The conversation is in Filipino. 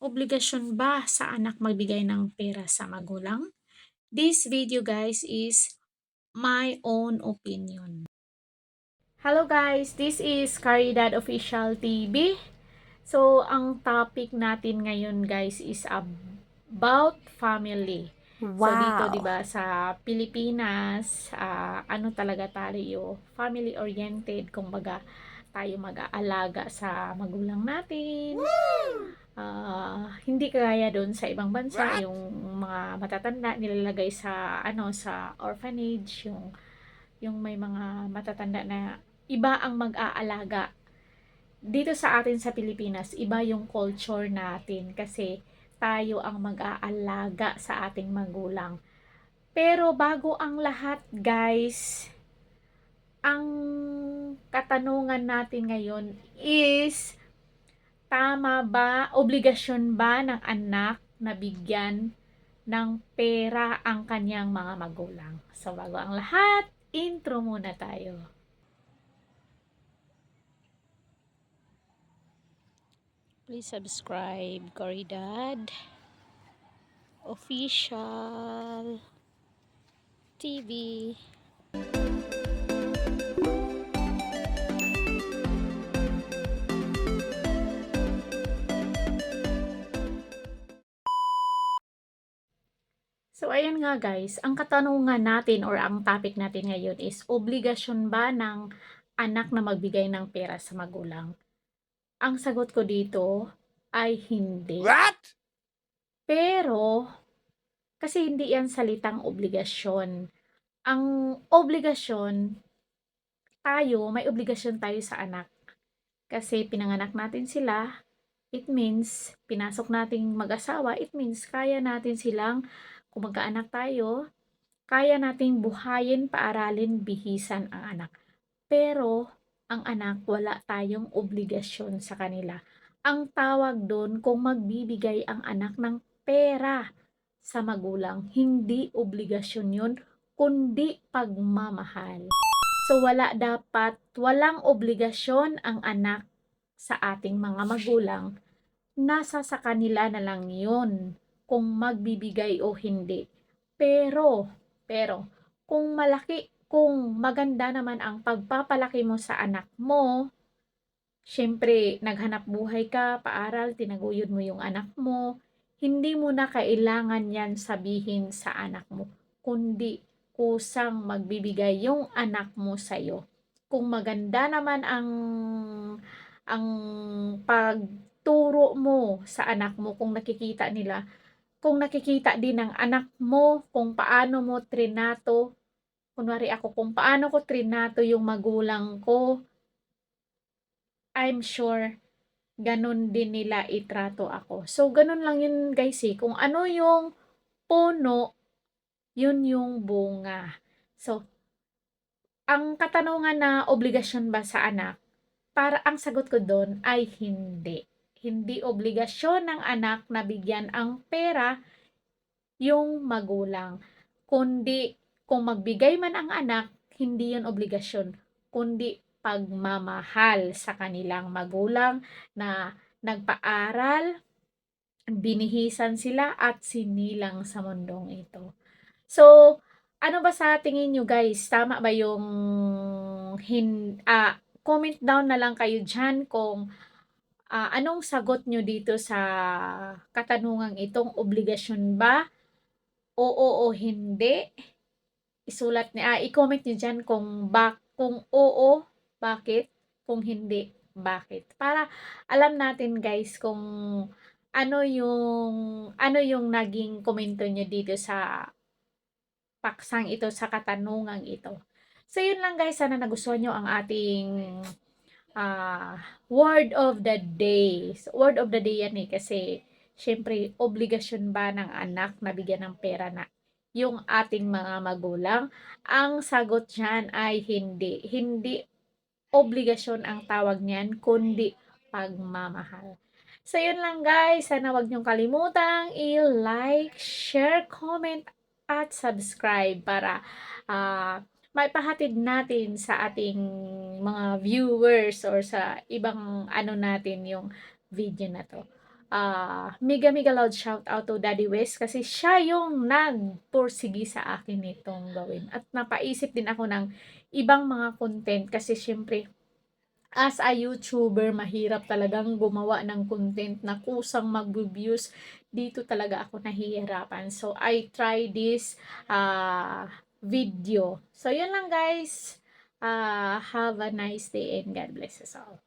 Obligasyon ba sa anak magbigay ng pera sa magulang? This video guys is my own opinion. Hello guys, this is Caridad Official TV. So, ang topic natin ngayon guys is about family. So, dito 'di ba sa Pilipinas, ah, ano talaga tayo, family oriented, kumbaga tayo mag-aalaga sa magulang natin. Ah, hindi kagaya doon sa ibang bansa, yung mga matatanda nilalagay sa ano sa orphanage, yung yung may mga matatanda na iba ang mag-aalaga. Dito sa atin sa Pilipinas, iba yung culture natin kasi tayo ang mag-aalaga sa ating magulang. Pero bago ang lahat, guys, ang katanungan natin ngayon is tama ba, obligasyon ba ng anak na bigyan ng pera ang kanyang mga magulang? So bago ang lahat, intro muna tayo. Please subscribe, Coridad Official TV. So, ayan nga guys, ang katanungan natin or ang topic natin ngayon is obligasyon ba ng anak na magbigay ng pera sa magulang? Ang sagot ko dito ay hindi. What? Pero, kasi hindi yan salitang obligasyon. Ang obligasyon, tayo, may obligasyon tayo sa anak. Kasi pinanganak natin sila, it means, pinasok nating mag-asawa, it means, kaya natin silang, kung magkaanak tayo, kaya nating buhayin, paaralin, bihisan ang anak. Pero, ang anak, wala tayong obligasyon sa kanila. Ang tawag doon kung magbibigay ang anak ng pera sa magulang, hindi obligasyon yun, kundi pagmamahal. So wala dapat, walang obligasyon ang anak sa ating mga magulang. Nasa sa kanila na lang yun kung magbibigay o hindi. Pero, pero, kung malaki, kung maganda naman ang pagpapalaki mo sa anak mo, syempre, naghanap buhay ka, paaral, tinaguyod mo yung anak mo, hindi mo na kailangan yan sabihin sa anak mo, kundi kusang magbibigay yung anak mo sa'yo. Kung maganda naman ang ang pagturo mo sa anak mo, kung nakikita nila, kung nakikita din ng anak mo, kung paano mo trinato, kunwari ako, kung paano ko trinato yung magulang ko, I'm sure ganun din nila itrato ako. So, ganun lang yun guys eh. Kung ano yung puno, yun yung bunga. So, ang katanungan na obligasyon ba sa anak, para ang sagot ko doon ay hindi. Hindi obligasyon ng anak na bigyan ang pera yung magulang. Kundi, kung magbigay man ang anak, hindi yun obligasyon, kundi pagmamahal sa kanilang magulang na nagpaaral, binihisan sila at sinilang sa mundong ito. So, ano ba sa tingin nyo guys? Tama ba yung hin, ah, comment down na lang kayo dyan kung ah, anong sagot nyo dito sa katanungang itong obligasyon ba? Oo o hindi? Isulat ni ah, i-comment nyo dyan kung bak kung oo bakit? Kung hindi, bakit? Para alam natin guys kung ano yung ano yung naging komento niyo dito sa paksang ito sa katanungang ito. So yun lang guys, sana nagustuhan nyo ang ating uh, word of the day. So, word of the day yan eh kasi syempre obligasyon ba ng anak na bigyan ng pera na yung ating mga magulang? Ang sagot dyan ay hindi. Hindi obligasyon ang tawag niyan, kundi pagmamahal. So, yun lang guys. Sana wag niyong kalimutang i-like, share, comment, at subscribe para uh, maipahatid natin sa ating mga viewers or sa ibang ano natin yung video na to. ah, mega mega loud shout out to Daddy West kasi siya yung nagpursigi sa akin nitong gawin. At napaisip din ako ng ibang mga content kasi syempre as a YouTuber, mahirap talagang gumawa ng content na kusang mag-views. Dito talaga ako nahihirapan. So, I try this ah, video. So, yun lang guys. Ah, have a nice day and God bless us all.